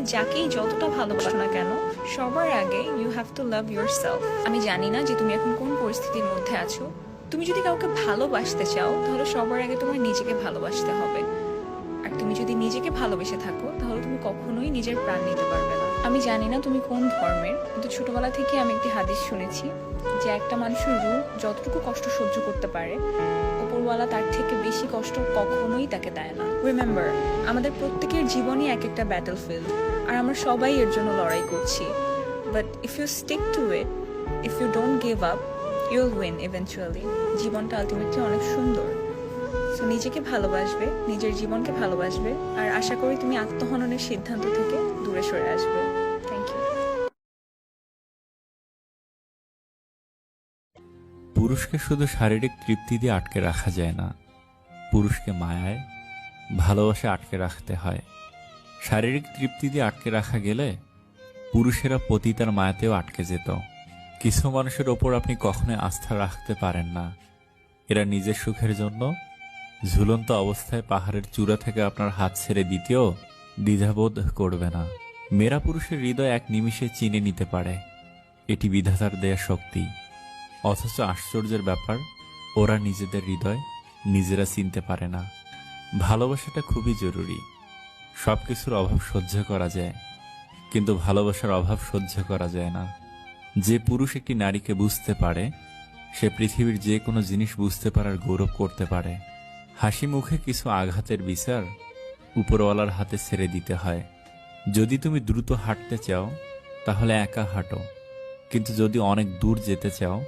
যাকেই যতটা ভালোবাসো না কেন, সবার আগে you have to love your আমি জানি না যে তুমি এখন কোন পরিস্থিতির মধ্যে আছো। তুমি যদি কাউকে ভালোবাসতে চাও, তাহলে সবার আগে তোমার নিজেকে ভালোবাসতে হবে। আর তুমি যদি নিজেকে ভালোবেসে থাকো, তাহলে তুমি কখনোই নিজের প্রাণ নিতে পারবে আমি জানি না তুমি কোন ধর্মের, কিন্তু ছোটবেলা থেকে আমি একটি হাদিস শুনেছি যে একটা মানুষের রূহ যতটুকু কষ্ট সহ্য করতে পারে ওপরওয়ালা তার থেকে বেশি কষ্ট কখনোই তাকে দেয় না। রিমেম্বার আমাদের প্রত্যেকের জীবনই এক একটা ব্যাটল ফিল্ড আর আমরা সবাই এর জন্য লড়াই করছি। But if you stick to it if you don't give up you'll win eventually জীবনটা আলটিমেটলি অনেক সুন্দর। সো নিজেকে ভালোবাসবে, নিজের জীবনকে ভালোবাসবে, আর আশা করি তুমি আত্মহননের সিদ্ধান্ত থেকে দূরে সরে আসবে। থ্যাংক ইউ পুরুষকে শুধু শারীরিক তৃপ্তি দিয়ে আটকে রাখা যায় না। পুরুষকে মায়ায় ভালোবাসে আটকে রাখতে হয়। শারীরিক তৃপ্তি দিয়ে আটকে রাখা গেলে পুরুষেরা পতিতার মায়াতেও আটকে যেত। কিছু মানুষের ওপর আপনি কখনোই আস্থা রাখতে পারেন না। এরা নিজের সুখের জন্য ঝুলন্ত অবস্থায় পাহাড়ের চূড়া থেকে আপনার হাত ছেড়ে দিতেও দ্বিধাবোধ করবে না। মেয়েরা পুরুষের হৃদয় এক নিমিষে চিনে নিতে পারে। এটি বিধাতার দেয়া শক্তি। অথচ আশ্চর্যের ব্যাপার, ওরা নিজেদের হৃদয় নিজেরা চিনতে পারে না। ভালোবাসাটা খুবই জরুরি। সব কিছুর অভাব সহ্য করা যায়। কিন্তু ভালোবাসার অভাব সহ্য করা যায় না। যে পুরুষ একটি নারীকে বুঝতে পারে, সে পৃথিবীর যে কোনো জিনিস বুঝতে পারার গৌরব করতে পারে। হাসি মুখে কিছু আঘাতের বিচার উপরওয়ালার হাতে ছেড়ে দিতে হয়। যদি তুমি দ্রুত হাঁটতে চাও, তাহলে একা হাঁটো। কিন্তু যদি অনেক দূর যেতে চাও